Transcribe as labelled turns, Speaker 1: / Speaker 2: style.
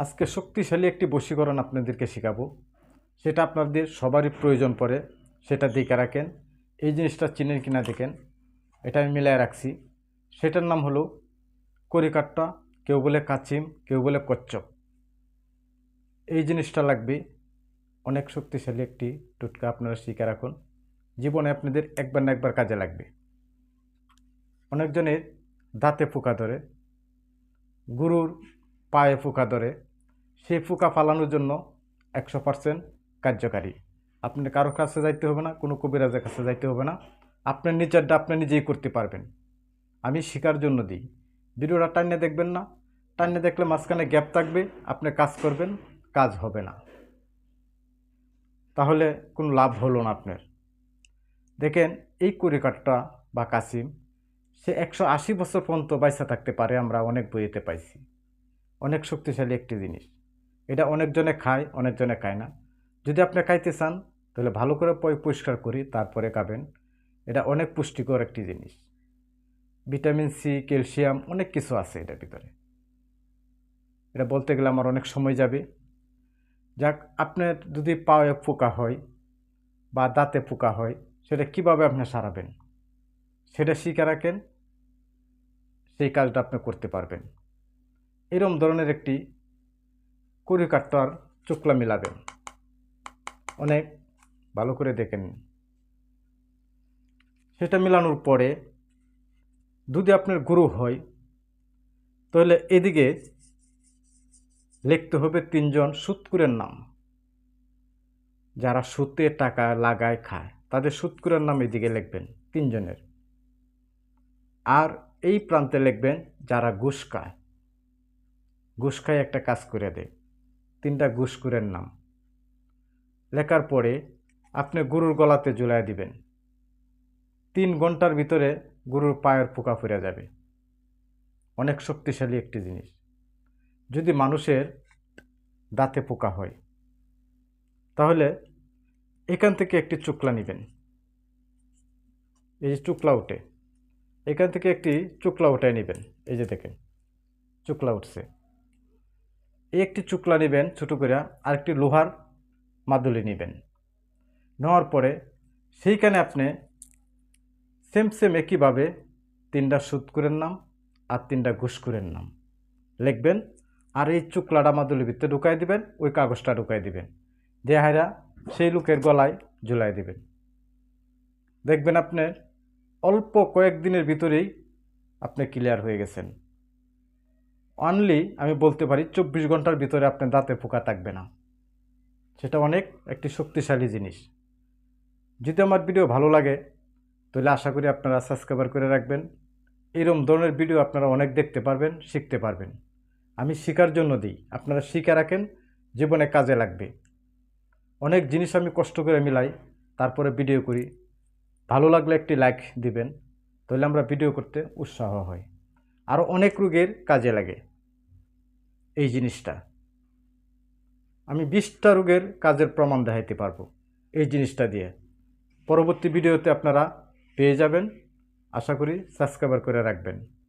Speaker 1: আজকে শক্তিশালী একটি বশীকরণ আপনাদেরকে শেখাবো। সেটা আপনাদের সবারই প্রয়োজন পড়ে, সেটা দিকে রাখেন। এই জিনিসটা চিনেন কিনা দেখেন, এটা আমি মিলায় রাখছি। সেটার নাম হলো করিকাট্টা, কেউ বলে কাচিম, কেউ বলে কচ্চপ এই জিনিসটা লাগবে অনেক শক্তিশালী একটি টুটকা আপনারা শিখে রাখুন। জীবনে আপনাদের একবার না একবার কাজে লাগবে। অনেকজনের দাঁতে পোকা ধরে, গরুর পায়ে পোকা ধরে সেই পোকা ফালানোর জন্য একশো পার্সেন্ট কার্যকারী। আপনি কারোর কাছে যাইতে হবে না, কোনো কবিরাজের কাছে যাইতে হবে না। আপনার নিজেরটা আপনি নিজেই করতে পারবেন। আমি শিকার জন্য দিই। ভিডিওটা টাইনে দেখবেন না। টাইনে দেখলে মাঝখানে গ্যাপ থাকবে, আপনি কাজ করবেন, কাজ হবে না। তাহলে কোনো লাভ হলো না আপনার। দেখেন, এই কুড়িকাটটা বা কাসিম, সে একশো আশি বছর পর্যন্ত বাইসা থাকতে পারে, আমরা অনেক বইয়েতে পাইছি। অনেক শক্তিশালী একটি জিনিস। এটা অনেকজনে খায় অনেকজনে খায় না। যদি আপনি খাইতে চান, তাহলে ভালো করে পরিষ্কার করি, তারপরে খাবেন। এটা অনেক পুষ্টিকর একটি জিনিস। ভিটামিন সি, ক্যালসিয়াম, অনেক কিছু আছে এটার ভিতরে। এটা বলতে গেলে আমার অনেক সময় যাবে। যাক, আপনার যদি পায়ে পোকা হয় বা দাঁতে পোকা হয়, সেটা কীভাবে আপনি সারাবেন? সেটা শিখে রাখেন। সেই কাজটা আপনি করতে পারবেন। এরম ধরনের একটি কুড়ি কাট্টার চোকলা মিলাবেন। অনেক ভালো করে দেখে নিন সেটা মেলানোর পরে যদি আপনার গুরু হয়, তাহলে এদিকে লিখতে হবে তিনজন সুৎকুরের নাম। যারা সুতে টাকা লাগায় খায়, তাদের সুৎকুরের নাম এদিকে লিখবেন, তিনজনের। আর এই প্রান্তে লিখবেন, যারা ঘুষ খায়। ঘুষ খায় একটা কাজ করে দেয়। তিনটা ঘুষকুরের নাম। লেখার পরে আপনি গরুর গলাতে ঝুলাই দিবেন। তিন ঘণ্টার ভিতরে গরুর পায়ের পোকা ফুরে যাবে। অনেক শক্তিশালী একটি জিনিস। যদি মানুষের দাঁতে পোকা হয়, তাহলে এখান থেকে একটি চুকলা নেবেন। এই যে চুকলা উঠে, এখান থেকে একটি চুকলা উঠায় নেবেন। এই যে দেখেন, চুকলা উঠছে। একটি চুকলা নেবেন ছোটো করে আরেকটি লোহার মাদুলি নেবেন। নেওয়ার পরে সেইখানে আপনি সেম সেম একইভাবে তিনটা সুৎকুরের নাম আর তিনটা ঘুষকুরের নাম। লিখবেন, আর এই চুকলাটা মাদুলির ভিতরে ঢুকাই দিবেন, ওই কাগজটা ঢুকাই দিবেন। দিয়ে হায়রা সেই লোকের গলায় ঝুলাই দিবেন। দেখবেন আপনার অল্প কয়েকদিনের ভিতরেই আপনি ক্লিয়ার হয়ে গেছেন। অনলি আমি বলতে পারি চব্বিশ ঘণ্টার ভিতরে আপনার দাঁতে পোকা থাকবে না। সেটা অনেক একটি শক্তিশালী জিনিস। যদি আমার ভিডিও ভালো লাগে, তাহলে আশা করি আপনারা সাবস্ক্রাইবার করে রাখবেন। এরম ধরনের ভিডিও আপনারা অনেক দেখতে পারবেন, শিখতে পারবেন। আমি শেখার জন্য দিই। আপনারা শিখে রাখেন, জীবনে কাজে লাগবে। অনেক জিনিস আমি কষ্ট করে মিলাই, তারপরে ভিডিও করি। ভালো লাগলে একটি লাইক দিবেন, তাহলে আমরা ভিডিও করতে উৎসাহ হয় আরও অনেক রোগের কাজে লাগে। এই জিনিসটা। আমি বিশটা রোগের কাজের প্রমাণ দেখাইতে পারব এই জিনিসটা দিয়ে। পরবর্তী ভিডিওতে আপনারা পেয়ে যাবেন। আশা করি সাবস্ক্রাইবার করে রাখবেন।